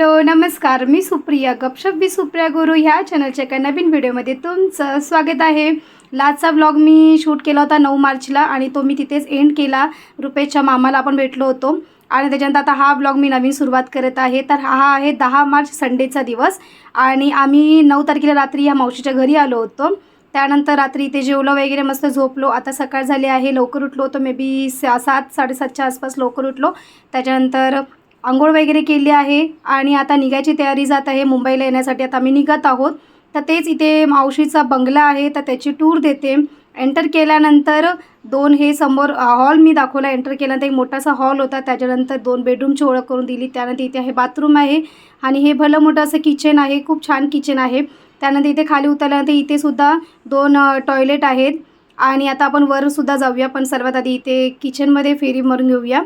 Hello नमस्कार मी सुप्रिया गपशप बी सुप्रिया गुरु ह्या चॅनलच्या एका नवीन व्हिडिओमध्ये तुमचं स्वागत आहे. लास्टचा व्लॉग मी शूट केला होता नऊ मार्चला आणि तो मी तिथेच एंड केला. रुपेशच्या मामाला आपण भेटलो होतो. आणि त्याच्यानंतर आता हा ब्लॉग मी नवीन सुरुवात करत आहे. तर हा आहे दहा मार्च संडेचा दिवस. आणि आम्ही नऊ तारखेला रात्री ह्या मावशीच्या घरी आलो होतो. त्यानंतर रात्री इथे जेवलो वगैरे मस्त झोपलो. आता सकाळ झाली आहे लवकर उठलो होतो. मे बी सा सात साडेसातच्या आसपास लवकर उठलो. त्याच्यानंतर आंघोळ वगैरे केली आहे आणि आता निघायची तयारी जात आहे. मुंबईला येण्यासाठी आता आम्ही निघत आहोत. तर तेच इथे मावशीचा बंगला आहे. तर त्याची टूर देते. एंटर केल्यानंतर दोन हे समोर हॉल मी दाखवला. एंटर केल्यानंतर एक मोठासा हॉल होता. त्याच्यानंतर दोन बेडरूमची ओळख करून दिली. त्यानंतर इथे हे बाथरूम आहे आणि हे भलं मोठं असं किचन आहे. खूप छान किचन आहे. त्यानंतर इथे खाली उतरल्यानंतर इथे सुद्धा दोन टॉयलेट आहेत. आणि आता आपण वरसुद्धा जाऊया. पण सर्वात आधी इथे किचनमध्ये फेरी मारून घेऊया.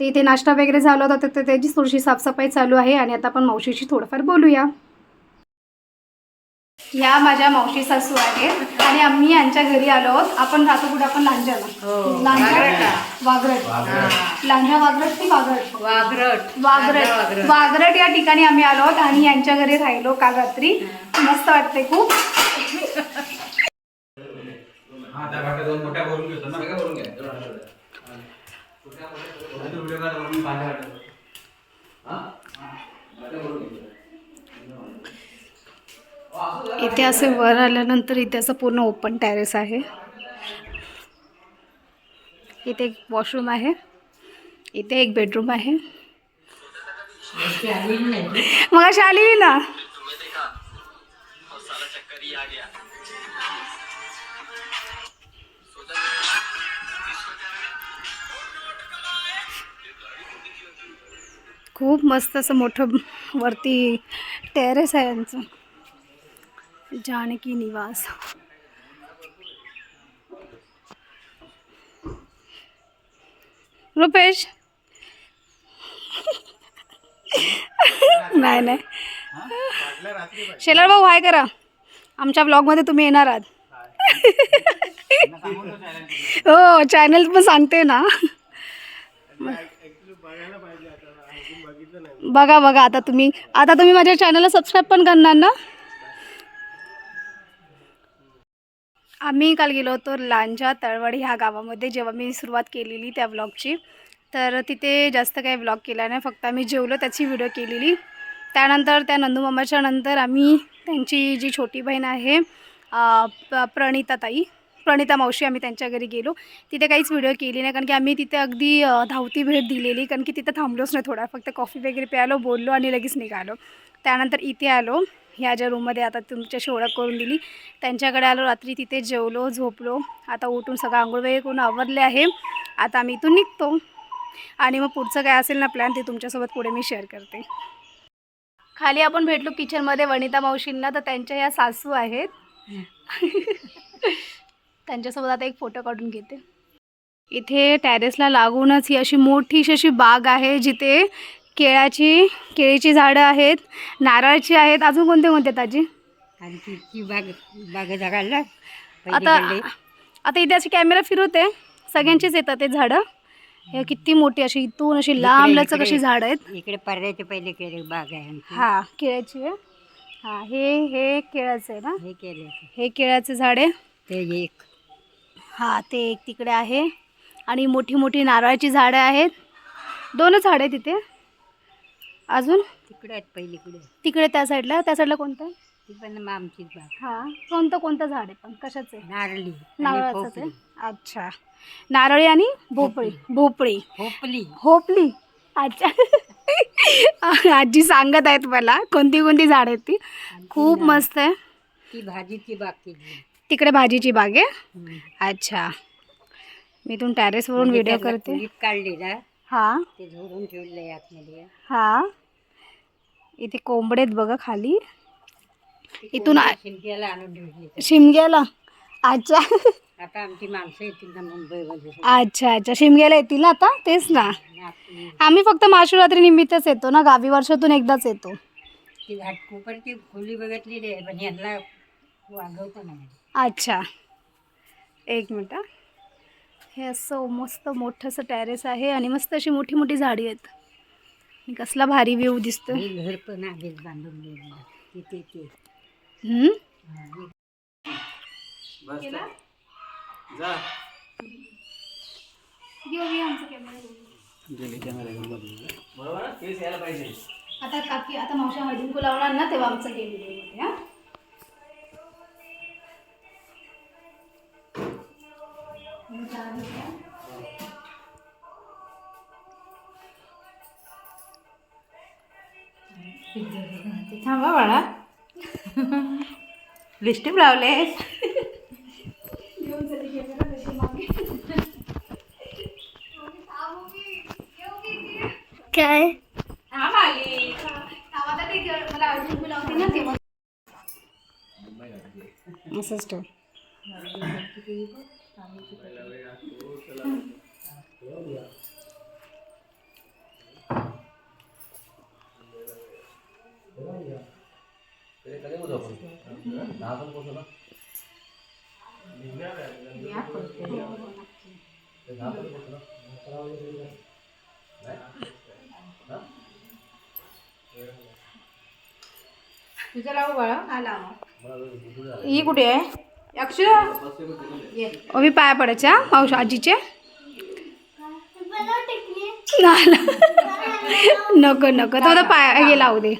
ते इथे नाश्ता वगैरे झाला होता तर त्याची थोडीशी साफसफाई चालू आहे आणि आता आपण मावशीशी थोडंफार बोलूया. ह्या माझ्या मावशी सासू आहेत आणि आम्ही यांच्या घरी आलो आहोत. आपण राहतो कुठे? आपण लांजाला हो, लांजा. वागरट लांजा वागरट की वागरट वाघरट. वागरट वागरट या ठिकाणी आम्ही आलो आहोत आणि यांच्या घरी राहिलो काल रात्री. मस्त वाटते खूप. हा दोन मोठ्या इथे असे वर आल्यानंतर इथे असं पूर्ण ओपन टॅरेस आहे. इथे एक वॉशरूम आहे. इथे एक बेडरूम आहे. मग अशी आलेली ना. खूप मस्त असं मोठं वरती टेरेस आहे यांचं जानकी निवास. रुपेश. नाही नाही. शेलार भाऊ हाय करा. आमच्या ब्लॉगमध्ये तुम्ही येणार आहात. हो चॅनल पण सांगते ना. बघा बघा आता तुम्ही आता तुम्ही माझ्या चॅनलला सबस्क्राईब पण करणार ना? आम्ही काल गेलो होतो लांजा तळवडी ह्या गावामध्ये जेव्हा मी सुरुवात केलेली त्या ब्लॉगची तर तिथे जास्त काही ब्लॉग केला नाही फक्त आम्ही जेवलो त्याची व्हिडिओ केलेली. त्यानंतर त्या नंदूमामाच्या नंतर आम्ही त्यांची जी छोटी बहीण आहे प्रणिताताई प्रणिता मावशी आम्ही त्यांच्या घरी गेलो. तिथे काहीच व्हिडिओ केली नाही. कारण की आम्ही तिथे अगदी धावती भेट दिलेली. कारण की तिथे थांबलोच नाही थोडा. फक्त कॉफी वगैरे प्यालो बोललो आणि लगेच निघालो. त्यानंतर इथे आलो. ह्या ज्या रूममध्ये आता तुमच्याशी ओळख करून दिली. त्यांच्याकडे आलो. रात्री तिथे जेवलो झोपलो. आता उठून सगळं आंघोळ वगैरे करून आवरले आहे. आता आम्ही इथून निघतो. आणि मग पुढचं काय असेल ना प्लॅन ते तुमच्यासोबत पुढे मी शेअर करते. खाली आपण भेटलो किचनमध्ये वनिता मावशींना. तर त्यांच्या या सासू आहेत. त्यांच्यासोबत आता एक फोटो काढून घेते. इथे टॅरेसला लागूनच ही अशी मोठीशी अशी बाग आहे जिथे केळाची केळीची झाडं आहेत नारळाची आहेत. अजून कोणते कोणते ताजी? बाग बाग आता आता इथे अशी कॅमेरा फिरवते. सगळ्यांचीच येतात ते झाडं. हे किती मोठी अशी इथून अशी लांब लचक. अशी झाडं आहेत. इकडे पर्यायचे पहिले केले बाग आहे. हा केळ्याची आहे. हा हे हे केळाचं आहे ना? हे केले हे केळ्याचे झाड आहे. ते एक. हा ते एक तिकडे आहे. आणि मोठी मोठी नारळाची झाडं आहेत. दोनच झाडं आहेत तिथे अजून? तिकडे आहेत पहिली इकडे तिकडे त्या साईडला. त्या साईडला कोणतं आहे? ती पण बाग. हा कोणतं कोणतं झाड आहे? पण कशाचं आहे? नारळी आणि नारळाचंच आहे. अच्छा. नारळी आणि भोपळी. भोपळी. पोपली होपली अच्छा. आजी सांगत आहेत मला कोणती कोणती झाड आहेत ती. खूप मस्त आहे. ती भाजीची बाग केली तिकडे भाजीची बाग आहे. अच्छा. मी इथून टॅरेसवरून म्हणजे व्हिडिओ त्यातलं करते. काढलेला हा. ते झोडून ठेवलंय आतमध्ये. हा. इथे कोंबडे बघा खाली. इथून आणून ठेवली शिमग्याला. अच्छा. आता आमची माणसं येतील ना मुंबईमध्ये. अच्छा अच्छा. शिमग्याला येतील ना आता? तेच ना. आम्ही फक्त महाशिवरात्री निमित्तच येतो ना गावी वर्षातून एकदाच येतो. ती खोली बघितलेली आहे पण यांना वागवतं नाही. अच्छा एक मिनिट हा. हे असं मस्त मोठंसं टॅरेस आहे आणि मस्त अशी मोठी मोठी झाडी आहेत आणि कसला भारी व्ह्यू दिसतोय हे घर पण बांधून गेलेलं तिथे ते हम्म? बस तर. जा गेली कॅमेरा घेऊन बघ. बरोबर ना? केस यायला पाहिजे आता काकी आता मावशा हळदीन लावणार ना तेव्हा आमचं गेम व्हिडिओमध्ये हा थांबा बाळा. लिस्टिप लावले. काय? असंच ठेव कधी कधी बोलू आपण दहा पण पोहोचू ना ते दहा पण पोहोचू ना नाही? हा? तुझं लावू बाळा. हा लावा. ही कुठे आहे? तिकडे. ओवी पाया पडायच्या मावशी आजीचे. नको नको. तो पाया हे लावू दे.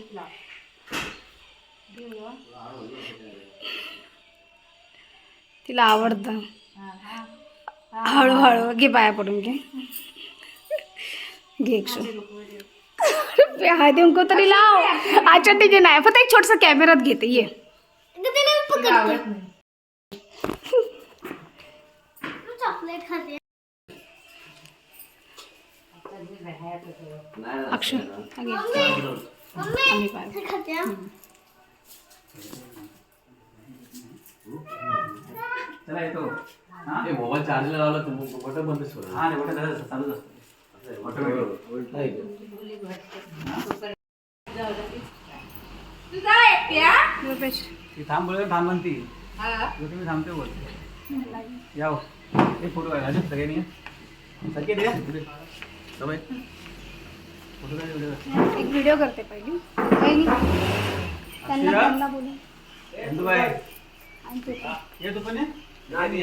तिला आवडतं. हळूहळू घे पाया पडून घे. घे हा देऊन तरी लाव. अच्छा ठीक आहे नाही फक्त एक छोटस कॅमेरात घेते ये. हा. आम्ही पाया चला येतो. हा? ए, मोबाईल चार्जला लावला तू बटन बंद सोड हा मोठं झालं चालूच असतं. ऑटोमॅटिक रुपेश. ती थांब बोलत थांब म्हणती तुला तुम्ही थांबते बोल. याव एक फोटो काढ अजून सगळ्यांनी सगळे दे. समय फोटो काढ व्हिडिओ एक व्हिडिओ करते पहिली. पहिली त्यांना अक्षरा? त्यांना बोलू आणि ते पण. ये तू पण ये. नाही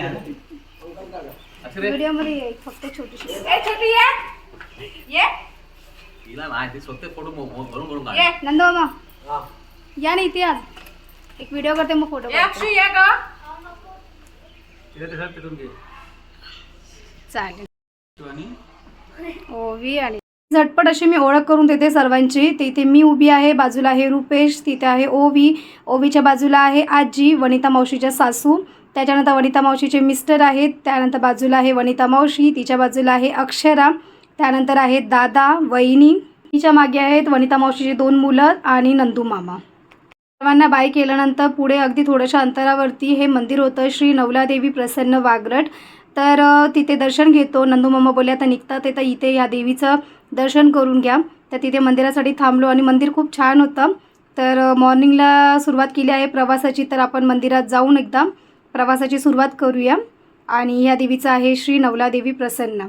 ये तिला नाही ती स्वतः फोटो भरून भरून या. ना इथे आज. एक व्हिडिओ करते मग फोटो घे. चालेल. ओवी आणि झटपट अशी मी ओळख करून देते सर्वांची. तिथे मी उभी आहे बाजूला आहे रुपेश तिथे आहे ओवी. ओवीच्या बाजूला आहे आजी वनिता मावशीच्या सासू. त्याच्यानंतर वनिता मावशीचे मिस्टर आहेत त्यानंतर बाजूला आहे वनिता मावशी तिच्या बाजूला आहे अक्षरा त्यानंतर आहेत दादा वहिनी. तिच्यामागे आहेत वनिता मावशीचे दोन मुलं आणि नंदू मामा. सर्वांना बाय केल्यानंतर पुढे अगदी थोड्याशा अंतरावरती हे मंदिर होतं श्री नवलादेवी प्रसन्न वागरट. तर तिथे दर्शन घेतो. नंदू मामा बोलले आता निघतात ते तर इथे या देवीचं दर्शन करून घ्या. तर तिथे मंदिरासाठी थांबलो आणि मंदिर खूप छान होतं. तर मॉर्निंगला सुरुवात केली आहे प्रवासाची तर आपण मंदिरात जाऊन एकदा प्रवासाची सुरुवात करूया. आणि या देवीचं आहे श्री नवलादेवी प्रसन्न.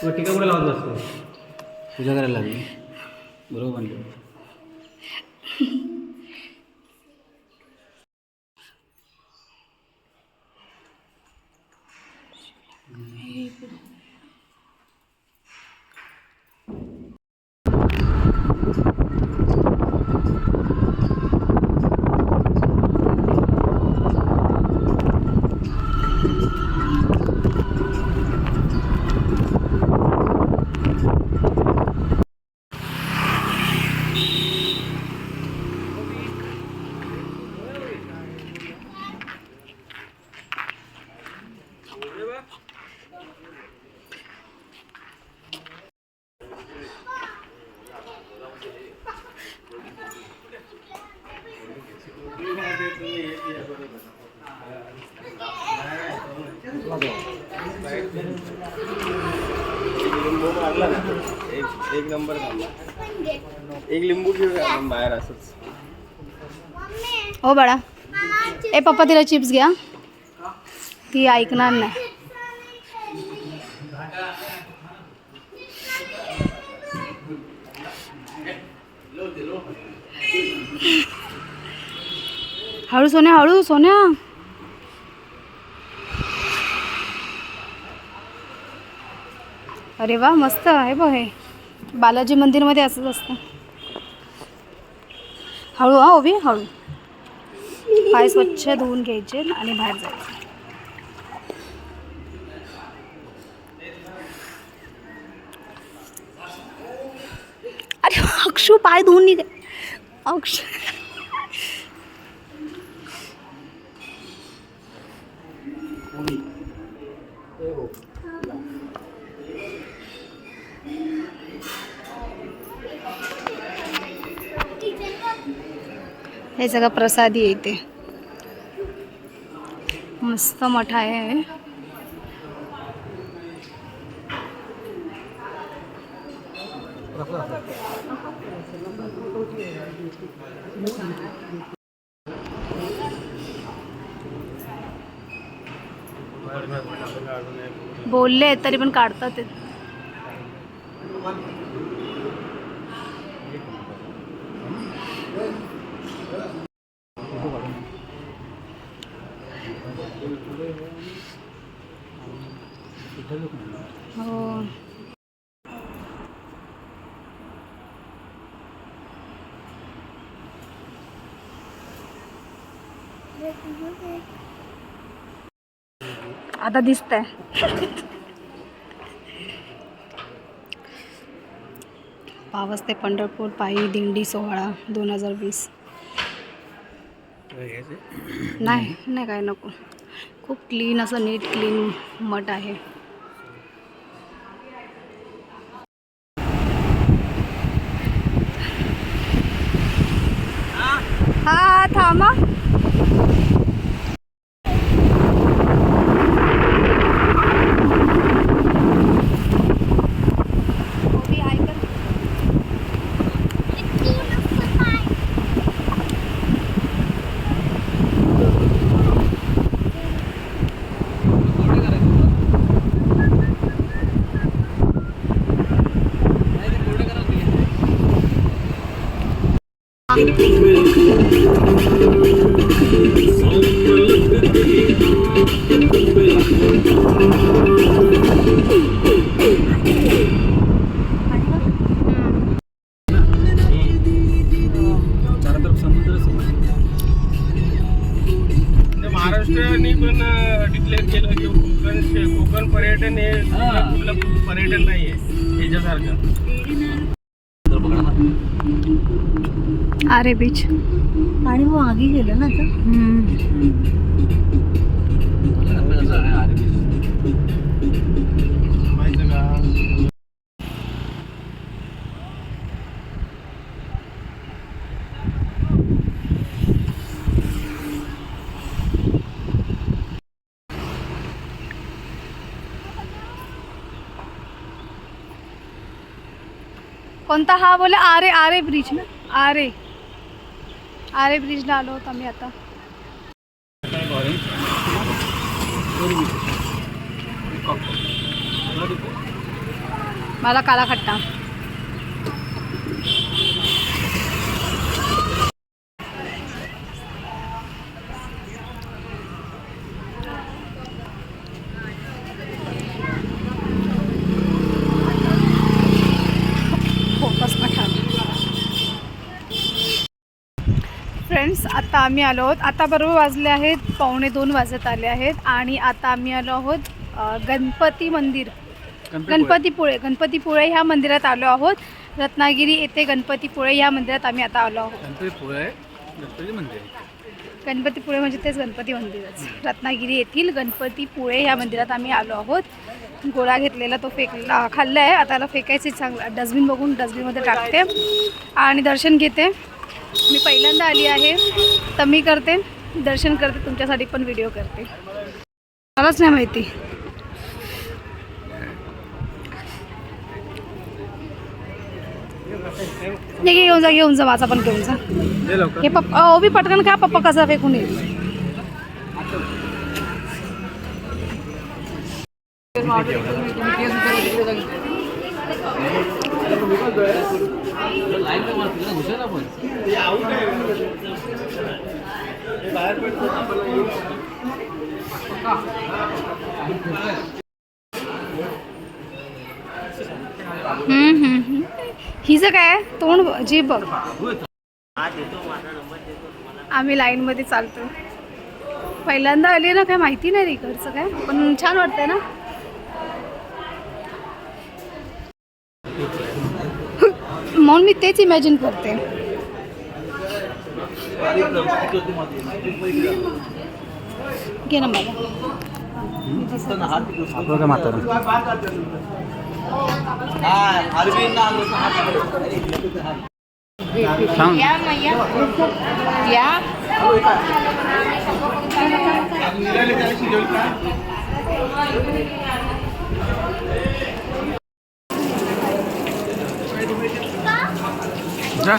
तुला टीका कुठे लावत असतो पूजा करायला लागली. बरोबर म्हणलं एक एक नंबर एक लिंबू आपण बाहेर असंच. हो बाळा ए पप्पा तिला चिप्स घ्या. ती ऐकणार नाही. हळू सोन्या हळू सोन्या. अरे वा मस्त आहे बघ हे. बालाजी मंदिरमध्ये असंच असतं. हळू हा ओवी हळू. पाय स्वच्छ धुवून घ्यायचे आणि बाहेर जायचं. अरे अक्षू पाय धुवून निघ. अक्षू हे सगळं प्रसादी येते मस्त मठ आहे बोलले तरी पण काढतात हो. आता दिसतंय. पावस ते पंढरपूर पायी दिंडी सोहळा दोन हजार वीस. नाही नाही काय नको. खूप क्लीन असं नीट क्लीन मठ आहे. हा थांबा आरे बीच आणि मग आगी गेलं ना आता? आहे, का कोणता? हा बोला आरे आरे ब्रिज ना. आरे. आरे ब्रिजला आलो होतो आम्ही आता. मला काला खट्टा फोकस नका फ्रेंड्स आता आम्ही आलो आहोत. आता बरोबर वाजले आहेत पावणे दोन वाजत आले आहेत आणि आता आम्ही आलो आहोत अ, गणपती मंदिर. गणपतीपुळे. गणपतीपुळे. ह्या मंदिरात आलो आहोत. रत्नागिरी येथे गणपतीपुळे ह्या मंदिरात आम्ही आता आलो आहोत. गणपती मंदिर. गणपतीपुळे म्हणजे तेच गणपती मंदिरच. रत्नागिरी येथील गणपतीपुळे ह्या मंदिरात आम्ही आलो आहोत. गोळा घेतलेला तो फेकला खाल्ला आहे आता त्याला फेकायचे चांगला. डस्टबिन बघून डस्टबिनमध्ये टाकते. आणि दर्शन घेते. मी पहिल्यांदा आली आहे. तर मी करते दर्शन करते तुमच्यासाठी पण व्हिडिओ करते. मलाच नाही माहिती. नाही घेऊन जा घेऊन जा माझा पण घेऊन जा. हे पप्पा ओबी पटकन खा पप्पा कसा फेकून येईल. हिचं काय तोंड जी बघ. आम्ही लाईनमध्ये चालतो पहिल्यांदा आली ना काय माहिती नाही रे इकडचं काय. पण छान वाटतंय ना? म्हणून मी तेच इमॅजिन करते. घे ना मला. काय म्हातारं सांग जा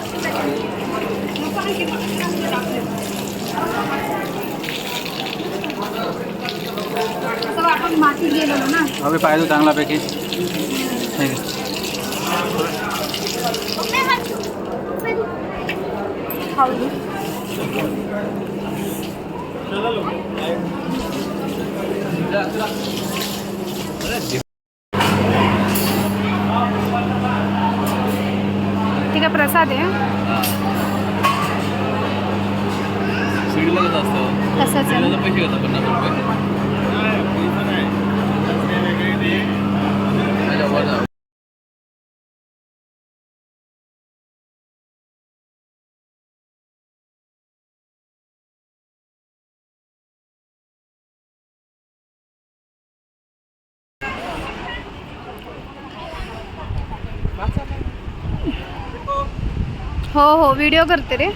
असं आपण मातीत गेलेलो ना अभि पाहिजे चांगल्यापैकी ठीक आहे खाऊ दे. ठीक आहे प्रसाद आहे तसंच आहे. पैसे घेतात पन्नास रुपये. हो हो व्हिडिओ करते रे.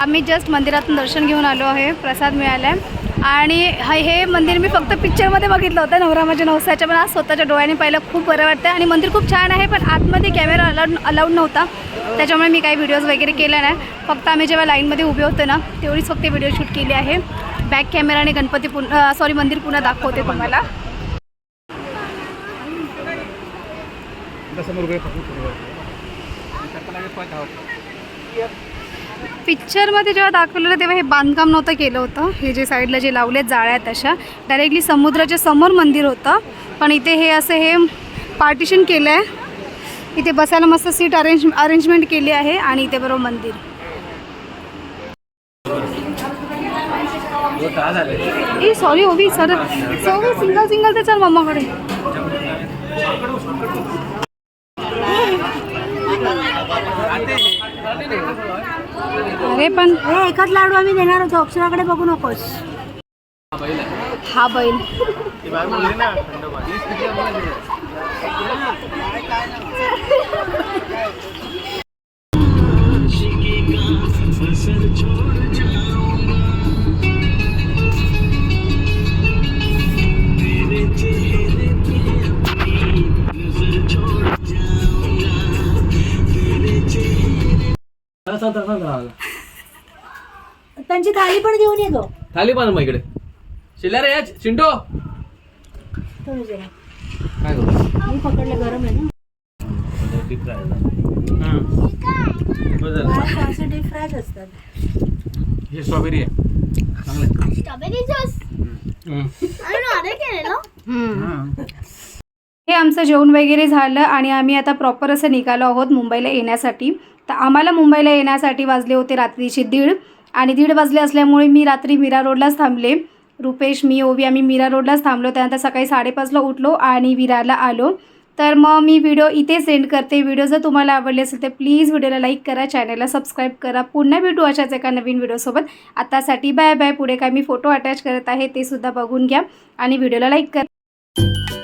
आम्ही जस्ट मंदिरातून दर्शन घेऊन आलो आहे प्रसाद मिळाला आहे आणि हा हे मंदिर मी फक्त पिक्चरमध्ये बघितलं होतं नवरा माझ्या नवसाच्या पण आज स्वतःच्या डोळ्याने पाहिलं खूप बरं वाटतं आणि मंदिर खूप छान आहे पण आतमध्ये कॅमेरा अलाउड अलाउड नव्हता. त्याच्यामुळे मी काही व्हिडिओज वगैरे केला नाही. फक्त आम्ही जेव्हा लाईनमध्ये उभे होतो ना तेवढीच फक्त व्हिडिओ शूट केली आहे. बॅक कॅमेराने गणपती पुन्हा सॉरी मंदिर पुन्हा दाखवते तुम्हाला. रुपये फक्त पिक्चरमध्ये जेव्हा दाखवलेलं तेव्हा हे बांधकाम नव्हतं केलं होतं. हे जे साईडला जे लावलेत जाळ्या आहेत तशा डायरेक्टली समुद्राच्या समोर मंदिर होतं. पण इथे हे असं हे पार्टिशन केलं आहे इथे बसायला मस्त सीट अरेंज अरेंजमेंट केली आहे आणि इथे बरोबर मंदिर. झाले. ए sorry Ovi sir sir single single ते चल मम्माकडे. अरे पण एकच लाडू आम्ही देणार होतो अक्षराकडे बघू नकोस. हा बैल थाळी पण घेऊन येतो थाली पण मग इकडे. शिल्ला रे या चिंटो थोडी जरा. काय करू मी पकडले गरम आहे ना. बाहेर असे डीप फ्रायच असतात. हे स्ट्रॉबेरी आहे. हां. हे आमचं जेवण वगैरे झालं आणि आम्ही आता प्रॉपर असं निघालो आहोत मुंबईला येण्यासाठी. तर आम्हाला मुंबईला येण्यासाठी वाजले होते रात्रीचे दीड. आणि दीड वाजले असल्यामुळे मी रात्री मीरा रोडलाच थांबले. रुपेश मी ओवी आम्ही मीरा रोडलाच थांबलो. त्यानंतर सकाळी साडेपाचला उठलो आणि विरारला आलो. तर मग मी व्हिडिओ इथे सेंड करते. व्हिडिओ जर तुम्हाला आवडले असेल तर प्लीज व्हिडिओला लाईक करा चॅनलला सबस्क्राईब करा. पुन्हा भेटू अशाच एका नवीन व्हिडिओसोबत. आतासाठी बाय बाय. पुढे काय मी फोटो अटॅच करत आहे ते सुद्धा बघून घ्या आणि व्हिडिओला लाईक करा.